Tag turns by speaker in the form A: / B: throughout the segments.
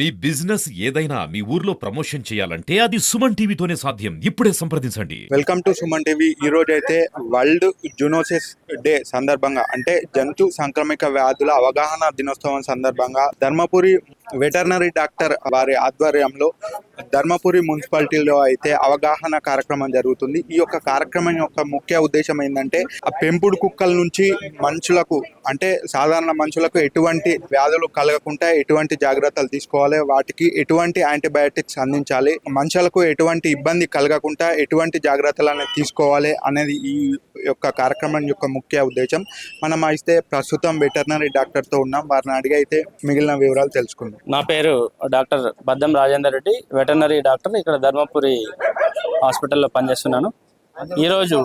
A: మీ business ఏదైనా మీ ఊర్లో promotion చేయాలంటే అది సుమన్ టీవీతోనే సాధ్యం. ఇప్పుడే సంప్రదించండి.
B: Welcome to Suman TV. ఈ రోజు అయితే వరల్డ్ జూనోసిస్ డే సందర్భంగా అంటే జంతు సంక్రమిక వ్యాధుల అవగాహన దినోత్సవం సందర్భంగా ధర్మపురి వెటర్నరీ డాక్టర్ వారి ఆధ్వర్యంలో ధర్మపురి మున్సిపాలిటీలో అయితే అవగాహన కార్యక్రమం జరుగుతుంది. ఈ యొక్క కార్యక్రమం యొక్క ముఖ్య ఉద్దేశం ఏంటంటే ఆ పెంపుడు కుక్కల నుంచి మనుషులకు అంటే సాధారణ మనుషులకు ఎటువంటి వ్యాధులు కలగకుండా ఎటువంటి జాగ్రత్తలు తీసుకోవాలి. వాటికి ఎటువంటి యాంటీబయాటిక్స్ అందించాలి. మనుషులకు ఎటువంటి ఇబ్బంది కలగకుండా ఎటువంటి జాగ్రత్తలు అనేది తీసుకోవాలి అనేది ఈ యొక్క కార్యక్రమం యొక్క ముఖ్య ఉద్దేశం. మనం అయితే ప్రస్తుతం వెటర్నరీ డాక్టర్తో ఉన్నాం. వారిని అడిగి అయితే మిగిలిన వివరాలు తెలుసుకుందాం.
C: నా పేరు doctor Baddam Rajender Reddy veterinary doctor ఇక్కడ ధర్మపురి హాస్పిటల్లో పనిచేస్తున్నాను. ఈరోజు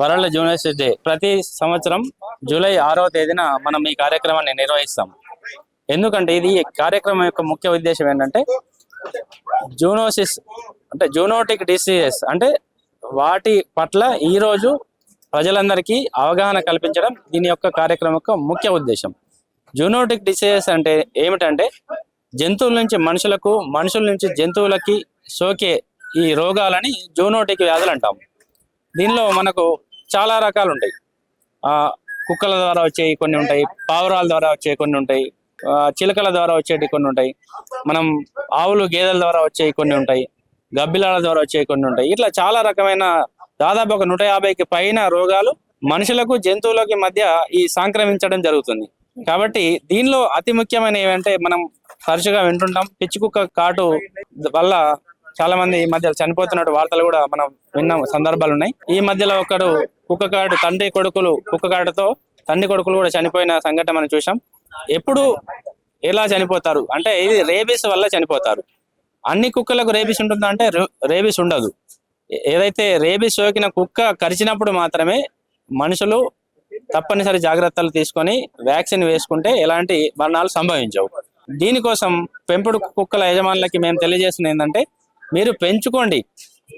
C: వరల్డ్ జూనియర్స్ డే. ప్రతి సంవత్సరం జూలై ఆరవ తేదీన మనం ఈ కార్యక్రమాన్ని నిర్వహిస్తాం. ఎందుకంటే ఇది కార్యక్రమం యొక్క ముఖ్య ఉద్దేశం ఏంటంటే జూనోసిస్ అంటే జూనోటిక్ డిసీజెస్ అంటే వాటి పట్ల ఈరోజు ప్రజలందరికీ అవగాహన కల్పించడం దీని యొక్క కార్యక్రమం యొక్క ముఖ్య ఉద్దేశం. జూనోటిక్ డిసీజెస్ అంటే ఏమిటంటే జంతువుల నుంచి మనుషులకు మనుషుల నుంచి జంతువులకి సోకే ఈ రోగాలని జోనోటిక్ వ్యాధులు అంటాము. దీనిలో మనకు చాలా రకాలు ఉంటాయి ఆ కుక్కల ద్వారా వచ్చే కొన్ని ఉంటాయి పావురాల ద్వారా వచ్చే కొన్ని ఉంటాయి ఆ, చిలకల ద్వారా వచ్చేటి కొన్ని ఉంటాయి మనం ఆవులు గేదెల ద్వారా వచ్చే కొన్ని ఉంటాయి గబ్బిలాల ద్వారా వచ్చే కొన్ని ఉంటాయి. ఇట్లా చాలా రకమైన దాదాపు ఒక నూట యాభైకి పైన రోగాలు మనుషులకు జంతువులకి మధ్య ఈ సంక్రమించడం జరుగుతుంది. కాబట్టి దీనిలో అతి ముఖ్యమైన ఏమంటే మనం తరచుగా వింటుంటాం పిచ్చి కుక్క కాటు వల్ల చాలా మంది ఈ మధ్య చనిపోతున్నట్టు వార్తలు కూడా మనం విన్న సందర్భాలు ఉన్నాయి. ఈ మధ్యలో ఒకడు కుక్క కాటు తండ్రి కొడుకులు కుక్క కాటుతో తండ్రి కొడుకులు కూడా చనిపోయిన సంఘటన మనం చూసాం ఎప్పుడు ఎలా చనిపోతారు? అంటే ఇది రేబీస్ వల్ల చనిపోతారు. అన్ని కుక్కలకు రేబీస్ ఉంటుందా అంటే రేబీస్ ఉండదు. ఏదైతే రేబీస్ సోకిన కుక్క కరిచినప్పుడు మాత్రమే మనుషులు తప్పనిసరి జాగ్రత్తలు తీసుకొని వ్యాక్సిన్ వేసుకుంటే ఎలాంటి మరణాలు సంభవించవు. దీనికోసం పెంపుడు కుక్కల యజమానులకి మేము తెలియజేస్తుంది ఏంటంటే మీరు పెంచుకోండి.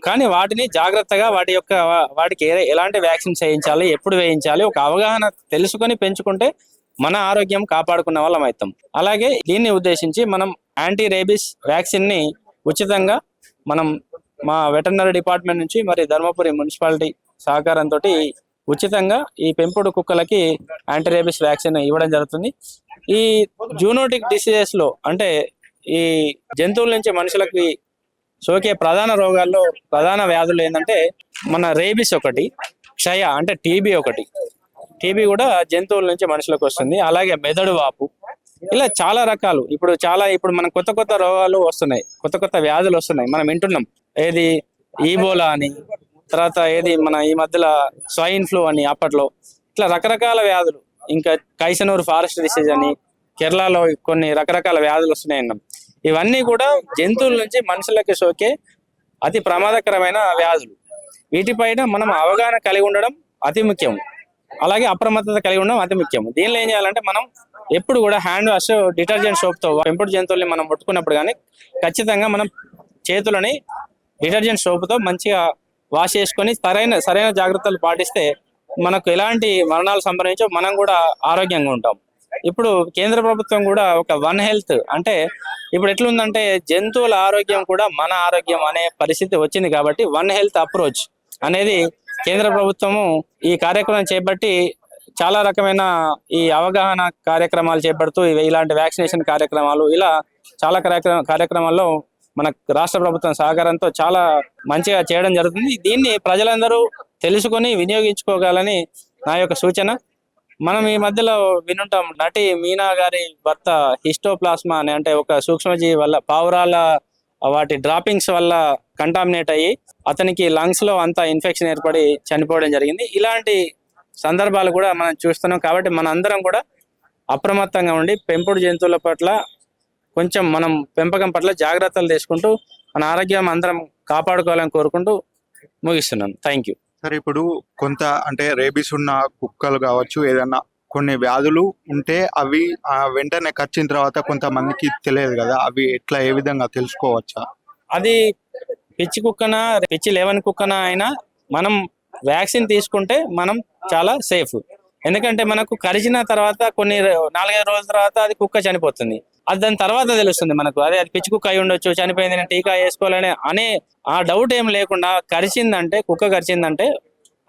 C: కానీ వాటిని జాగ్రత్తగా వాటి యొక్క వాటికి ఎలాంటి వ్యాక్సిన్స్ వేయించాలి ఎప్పుడు వేయించాలి ఒక అవగాహన తెలుసుకొని పెంచుకుంటే మన ఆరోగ్యం కాపాడుకున్న వాళ్ళం అవుతాం. అలాగే దీన్ని ఉద్దేశించి మనం యాంటీ రేబీస్ వ్యాక్సిన్ని ఉచితంగా మనం మా వెటర్నరీ డిపార్ట్మెంట్ నుంచి మరి ధర్మపురి మున్సిపాలిటీ సహకారంతో ఉచితంగా ఈ పెంపుడు కుక్కలకి యాంటీరేబిస్ వ్యాక్సిన్ ఇవ్వడం జరుగుతుంది. ఈ జూనోటిక్ డిసీజెస్లో అంటే ఈ జంతువుల నుంచి మనుషులకి సోకే ప్రధాన రోగాల్లో ప్రధాన వ్యాధులు ఏంటంటే మన రేబీస్ ఒకటి క్షయ అంటే టీబీ ఒకటి. టీబీ కూడా జంతువుల నుంచి మనుషులకు వస్తుంది. అలాగే మెదడు వాపు ఇలా చాలా రకాలు. ఇప్పుడు చాలా ఇప్పుడు మనం కొత్త కొత్త రోగాలు వస్తున్నాయి. కొత్త కొత్త వ్యాధులు వస్తున్నాయి. మనం వింటున్నాం. ఏది? ఈబోలా అని తర్వాత ఏది మన ఈ మధ్యలో స్వైన్ ఫ్లూ అని అప్పట్లో. ఇట్లా రకరకాల వ్యాధులు. ఇంకా కైసనూరు ఫారెస్ట్ డిసీజ్ అని కేరళలో కొన్ని రకరకాల వ్యాధులు వస్తున్నాయి అన్నం ఇవన్నీ కూడా జంతువుల నుంచి మనుషులకి సోకే అతి ప్రమాదకరమైన వ్యాధులు. వీటిపైన మనం అవగాహన కలిగి ఉండడం అతి ముఖ్యం. అలాగే అప్రమత్తత కలిగి ఉండడం అతి ముఖ్యం. దీనిలో ఏం చేయాలంటే మనం ఎప్పుడు కూడా హ్యాండ్ వాష్ డిటర్జెంట్ సోప్తో పెంపుడు జంతువుల్ని మనం ముట్టుకున్నప్పుడు కానీ ఖచ్చితంగా మనం చేతులని డిటర్జెంట్ సోప్తో మంచిగా వాష్ చేసుకొని సరైన సరైన జాగ్రత్తలు పాటిస్తే మనకు ఎలాంటి మరణాలు సంభవించో మనం కూడా ఆరోగ్యంగా ఉంటాం. ఇప్పుడు కేంద్ర ప్రభుత్వం కూడా ఒక వన్ హెల్త్ అంటే ఇప్పుడు ఎట్లుందంటే జంతువుల ఆరోగ్యం కూడా మన ఆరోగ్యం అనే పరిస్థితి వచ్చింది కాబట్టి వన్ హెల్త్ అప్రోచ్ అనేది కేంద్ర ప్రభుత్వము ఈ కార్యక్రమం చేపట్టి చాలా రకమైన ఈ అవగాహన కార్యక్రమాలు చేపడుతూ ఇలాంటి వ్యాక్సినేషన్ కార్యక్రమాలు ఇలా చాలా కార్యక్రమ కార్యక్రమాల్లో మన రాష్ట్ర ప్రభుత్వం సహకారంతో చాలా మంచిగా చేయడం జరుగుతుంది. దీన్ని ప్రజలందరూ తెలుసుకొని వినియోగించుకోగలని నా యొక్క సూచన. మనం ఈ మధ్యలో వినుంటాం నటి మీనా గారి భర్త హిస్టోప్లాస్మా అని అంటే ఒక సూక్ష్మజీవి వల్ల పావురాల వాటి డ్రాపింగ్స్ వల్ల కంటామినేట్ అయ్యి అతనికి లంగ్స్లో అంతా ఇన్ఫెక్షన్ ఏర్పడి చనిపోవడం జరిగింది. ఇలాంటి సందర్భాలు కూడా మనం చూస్తున్నాం. కాబట్టి మన అందరం కూడా అప్రమత్తంగా ఉండి పెంపుడు జంతువుల పట్ల కొంచెం మనం పెంపకం పట్ల జాగ్రత్తలు తీసుకుంటూ మన ఆరోగ్యం అందరం కాపాడుకోవాలని కోరుకుంటూ ముగిస్తున్నాను. థ్యాంక్ యూ
B: సరే ఇప్పుడు కొంత అంటే రేబీస్ ఉన్న కుక్కలు కావచ్చు ఏదన్నా కొన్ని వ్యాధులు ఉంటే అవి ఆ వెంటనే కచ్చిన తర్వాత కొంతమందికి తెలియదు కదా అవి ఎట్లా ఏ విధంగా తెలుసుకోవచ్చా?
C: అది పిచ్చి కుక్కన పిచ్చి లేవని కుక్కన అయినా మనం వ్యాక్సిన్ తీసుకుంటే మనం చాలా సేఫ్. ఎందుకంటే మనకు కరిచిన తర్వాత కొన్ని నాలుగైదు రోజుల తర్వాత అది కుక్క చనిపోతుంది. అది దాని తర్వాత తెలుస్తుంది మనకు. అదే అది పిచ్చి కుక్క అయి ఉండొచ్చు చనిపోయింది నేను టీకా వేసుకోవాలని అనే ఆ డౌట్ ఏం లేకుండా కరిచిందంటే కుక్క కరిచిందంటే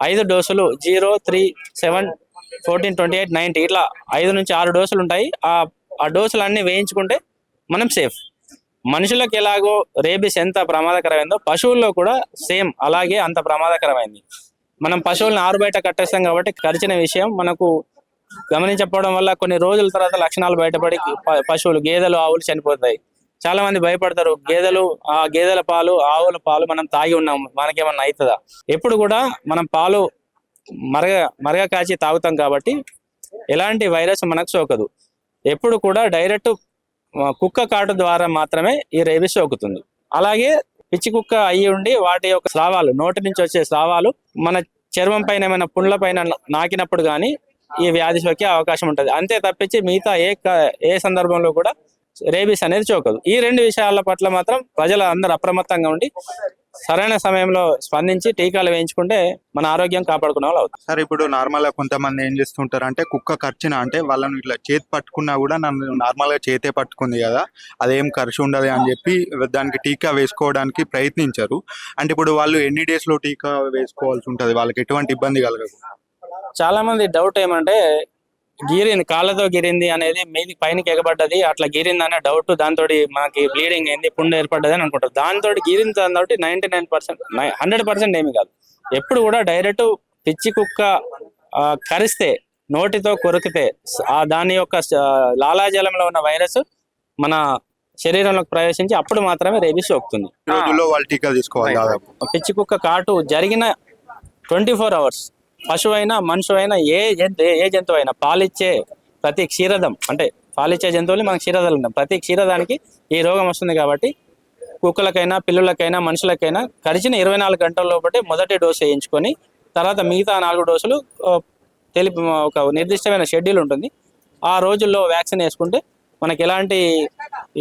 C: ఐదు డోసులు zero three seven fourteen twenty eight ninety ఇట్లా ఐదు నుంచి ఆరు డోసులు ఉంటాయి. ఆ ఆ డోసులు అన్ని వేయించుకుంటే మనం సేఫ్. మనుషులకు ఎలాగో రేబిస్ ఎంత ప్రమాదకరమైందో పశువుల్లో కూడా సేమ్ అలాగే అంత ప్రమాదకరమైంది. మనం పశువులను ఆరు బయట కట్టేస్తాం కాబట్టి కరిచిన విషయం మనకు గమనించకపోవడం వల్ల కొన్ని రోజుల తర్వాత లక్షణాలు బయటపడి పశువులు గేదెలు ఆవులు చనిపోతాయి. చాలా మంది భయపడతారు. గేదెలు ఆ గేదెల పాలు ఆవుల పాలు మనం తాగి ఉన్నాం. మనకేమన్నా అవుతుందా ఎప్పుడు కూడా మనం పాలు మరగ మరగ కాచి తాగుతాం కాబట్టి ఎలాంటి వైరస్ మనకు సోకదు. ఎప్పుడు కూడా డైరెక్ట్ కుక్క కాటు ద్వారా మాత్రమే ఈ రేబిస్ సోకుతుంది. అలాగే పిచ్చి కుక్క అయ్యి ఉండి వాటి యొక్క స్రావాలు నోటి నుంచి వచ్చే స్రావాలు మన చర్మం పైన ఏమైనా పుండ్ల పైన నాకినప్పుడు కానీ ఈ వ్యాధి సోకే అవకాశం ఉంటుంది. అంతే తప్పించి మిగతా ఏ ఏ సందర్భంలో కూడా రేబీస్ అనేది చోకదు. ఈ రెండు విషయాల పట్ల మాత్రం ప్రజలు అందరూ అప్రమత్తంగా ఉండి సరైన సమయంలో స్పందించి టీకాలు వేయించుకుంటే మన ఆరోగ్యం కాపాడుకునే వాళ్ళు అవుతాం
B: సార్ ఇప్పుడు నార్మల్గా కొంతమంది ఏం చేస్తుంటారు అంటే కుక్క ఖర్చున అంటే వాళ్ళను ఇట్లా చేతి పట్టుకున్నా కూడా నన్ను నార్మల్గా చేతే పట్టుకుంది కదా అదేం ఖర్చు ఉండదు అని చెప్పి దానికి టీకా వేసుకోవడానికి ప్రయత్నించారు. అంటే ఇప్పుడు వాళ్ళు ఎన్ని డేస్లో టీకా వేసుకోవాల్సి ఉంటది? వాళ్ళకి ఎటువంటి ఇబ్బంది కలగదు.
C: చాలా మంది డౌట్ ఏమంటే గీరింది కాళ్ళతో గిరింది అనేది మీది పైనకి ఎగబడ్డది. అట్లా గిరింది అనే డౌట్ దాంతో మనకి బ్లీడింగ్ అయింది పుండు ఏర్పడ్డది అని అనుకుంటారు. దాంతో గిరిన దాంతో ninety nine percent hundred percent ఏమి కాదు. ఎప్పుడు కూడా డైరెక్ట్ పిచ్చి కుక్క కరిస్తే నోటితో కొరికితే ఆ దాని యొక్క లాలాజలంలో ఉన్న వైరస్ మన శరీరంలోకి ప్రవేశించి అప్పుడు మాత్రమే రేబీస్ సోకుతుంది. పిచ్చి కుక్క కాటు జరిగిన ట్వంటీ ఫోర్ అవర్స్ పశువు అయినా ఏ జంతు ఏ జంతువు అయినా పాలిచ్చే ప్రతి క్షీరదం అంటే పాలిచ్చే జంతువులు మనకు క్షీరదాలు ఉంటాం ప్రతి క్షీరదానికి ఈ రోగం వస్తుంది కాబట్టి కుక్కలకైనా పిల్లులకైనా మనుషులకైనా గడిచిన ఇరవై నాలుగు గంటల లోపటే మొదటి డోసు వేయించుకొని తర్వాత మిగతా నాలుగు డోసులు తెలిపి ఒక నిర్దిష్టమైన షెడ్యూల్ ఉంటుంది. ఆ రోజుల్లో వ్యాక్సిన్ వేసుకుంటే మనకి ఎలాంటి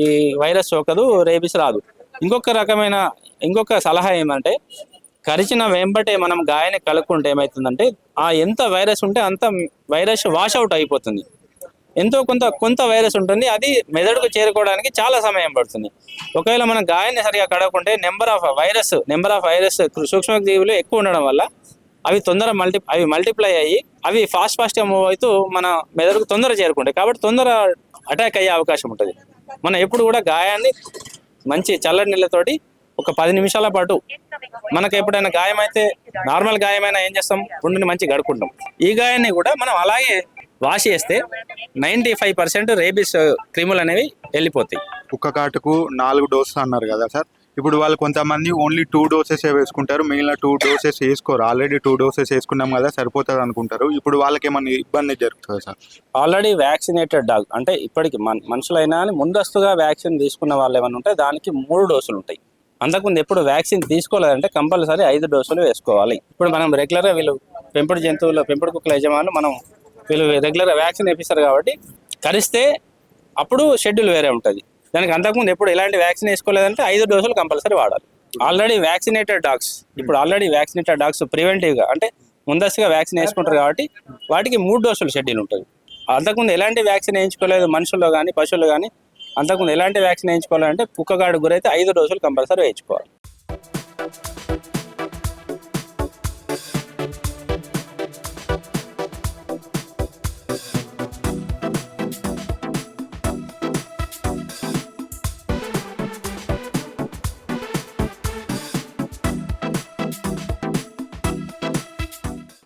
C: ఈ వైరస్ సోకదు రేబిస్ రాదు. ఇంకొక రకమైన ఇంకొక సలహా ఏమంటే కరిచిన వెంబటే మనం గాయాన్ని కలుపుకుంటే ఏమవుతుందంటే ఆ ఎంత వైరస్ ఉంటే అంత వైరస్ వాష్ అవుట్ అయిపోతుంది. ఎంతో కొంత కొంత వైరస్ ఉంటుంది అది మెదడుకు చేరుకోవడానికి చాలా సమయం పడుతుంది. ఒకవేళ మనం గాయాన్ని సరిగా కడగకుంటే number of virus number of virus సూక్ష్మజీవులు ఎక్కువ ఉండడం వల్ల అవి తొందర మల్టీ అవి మల్టిప్లై అయ్యి అవి ఫాస్ట్ ఫాస్ట్గా మూవ్ అవుతూ మన మెదడుకు తొందర చేరుకుంటాయి. కాబట్టి తొందర అటాక్ అయ్యే అవకాశం ఉంటుంది. మనం ఎప్పుడు కూడా గాయాన్ని మంచి చల్లటి నీళ్ళతోటి ఒక పది నిమిషాల పాటు మనకు ఎప్పుడైనా గాయం అయితే నార్మల్ గాయమైనా ఏం చేస్తాం? పుండుని మంచి గడుకుంటాం ఈ గాయాన్ని కూడా మనం అలాగే వాష్ చేస్తే నైంటీ ఫైవ్ పర్సెంట్ రేబీస్ క్రిములు అనేవి వెళ్ళిపోతాయి.
B: కుక్క కాటుకు నాలుగు డోసెస్ అన్నారు కదా సార్. ఇప్పుడు వాళ్ళు కొంతమంది ఓన్లీ టూ డోసెస్ వేసుకుంటారు మిగిలిన టూ డోసెస్ వేసుకోరు. ఆల్రెడీ టూ డోసెస్ వేసుకున్నాం కదా సరిపోతుంది అనుకుంటారు. ఇప్పుడు వాళ్ళకి ఏమైనా ఇబ్బంది జరుగుతుంది సార్?
C: ఆల్రెడీ వ్యాక్సినేటెడ్ డాగ్ అంటే ఇప్పటికి మన మనుషులైనా ముందస్తుగా వ్యాక్సిన్ తీసుకున్న వాళ్ళు ఏమైనా ఉంటే దానికి మూడు డోసులు ఉంటాయి. అంతకుముందు ఎప్పుడు వ్యాక్సిన్ తీసుకోలేదంటే కంపల్సరీ ఐదు డోసులు వేసుకోవాలి. ఇప్పుడు మనం రెగ్యులర్గా వీళ్ళు పెంపుడు జంతువులు పెంపుడు కుక్కల యజమానులు మనం వీళ్ళు రెగ్యులర్గా వ్యాక్సిన్ వేపిస్తారు కాబట్టి కరిస్తే అప్పుడు షెడ్యూల్ వేరే ఉంటుంది. దానికి అంతకుముందు ఎప్పుడు ఎలాంటి వ్యాక్సిన్ వేసుకోలేదంటే ఐదు డోసులు కంపల్సరీ వాడాలి. ఆల్రెడీ వ్యాక్సినేటెడ్ డాగ్స్ ఇప్పుడు ఆల్రెడీ వ్యాక్సినేటెడ్ డాగ్స్ ప్రివెంటివ్గా అంటే ముందస్తుగా వ్యాక్సిన్ వేసుకుంటారు కాబట్టి వాటికి మూడు డోసులు షెడ్యూల్ ఉంటుంది. అంతకుముందు ఎలాంటి వ్యాక్సిన్ వేయించుకోలేదు మనుషుల్లో కానీ పశువులు కానీ అంతకుముందు ఎలాంటి వ్యాక్సిన్ వేయించుకోవాలంటే కుక్కగాడు గురైతే ఐదు డోసులు కంపల్సరీ వేయించుకోవాలి.